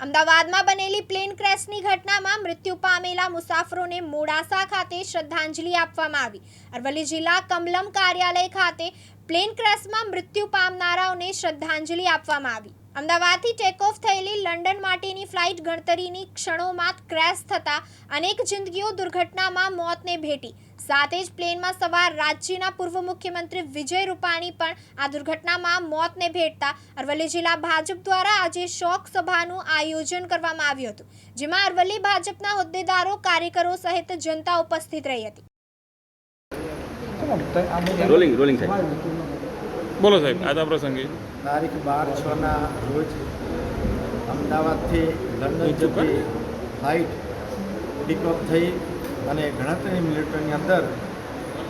અમદાવાદમાં બનેલી પ્લેન ક્રેશની ઘટનામાં મૃત્યુ પામેલા મુસાફરોને મોડાસા ખાતે શ્રદ્ધાંજલિ આપવામાં આવી. અરવલ્લી જિલ્લા કમલમ કાર્યાલય ખાતે પ્લેન ક્રેશમાં મૃત્યુ પામનારાઓને શ્રદ્ધાંજલિ આપવામાં આવી. અમદાવાદથી ટેક ઓફ થયેલી લંડન માટેની ફ્લાઇટ ગણતરીની ક્ષણોમાં ક્રેશ થતા અનેક જિંદગીઓ દુર્ઘટનામાં મોતને ભેટી. સાથે જ પ્લેનમાં સવાર રાજ્યના પૂર્વ મુખ્યમંત્રી વિજય રૂપાણી પણ આ દુર્ઘટનામાં મોતને ભેટતા અરવલ્લી જિલ્લા ભાજપ દ્વારા આજે શોક સભાનું આયોજન કરવામાં આવ્યું હતું જેમાં અરવલ્લી ભાજપના હોદ્દેદારો કાર્યકરો સહિત જનતા ઉપસ્થિત રહી હતી. રોલિંગ રોલિંગ સાહેબ બોલો સાહેબ આજના પ્રસંગે. તારીખ બાર છના રોજ અમદાવાદથી લંડન જતી ફ્લાઇટ પિકઅપ થઈ. અને ગણતરી મિનિટોની અંદર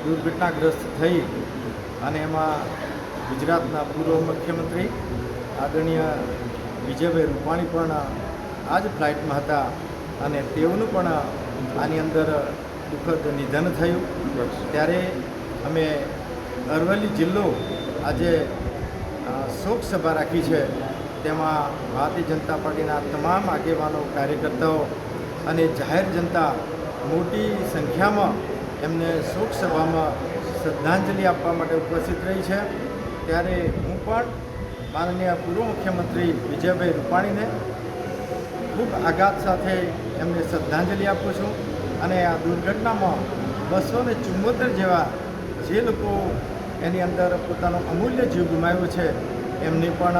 દુર્ઘટનાગ્રસ્ત થઈ અને એમાં ગુજરાતના પૂર્વ મુખ્યમંત્રી આદરણીય વિજયભાઈ રૂપાણી પણ આ જ ફ્લાઇટમાં હતા અને તેઓનું પણ આની અંદર દુઃખદ નિધન થયું. ત્યારે અમે અરવલ્લી જિલ્લો આજે શોક સભા રાખી છે. તેમાં ભારતીય જનતા પાર્ટીના તમામ આગેવાનો, કાર્યકર્તાઓ અને જાહેર જનતા મોટી સંખ્યામાં એમને શોક સભામાં શ્રદ્ધાંજલિ આપવા માટે ઉપસ્થિત રહી છે. ત્યારે હું પણ માનનીય પૂર્વ મુખ્યમંત્રી વિજયભાઈ રૂપાણીને ખૂબ આઘાત સાથે એમને શ્રદ્ધાંજલિ આપું છું અને આ દુર્ઘટનામાં બસો ને ચુમ્મોતેર જેવા જે લોકો એની અંદર પોતાનો અમૂલ્ય જીવ ગુમાવ્યો છે, એમને પણ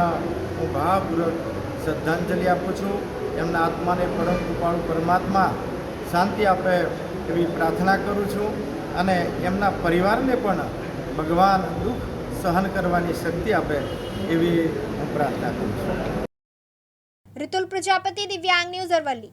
હું ભાવપૂર્વક શ્રદ્ધાંજલિ આપું છું. એમના આત્માને પરમ કૃપાળુ પરમાત્મા શાંતિ આપે એવી પ્રાર્થના કરું છું અને એમના પરિવારને પણ ભગવાન દુઃખ સહન કરવાની શક્તિ આપે એવી હું પ્રાર્થના કરું છું. ઋતુલ પ્રજાપતિ દિવ્યાંગ ન્યૂઝ અરવલ્લી.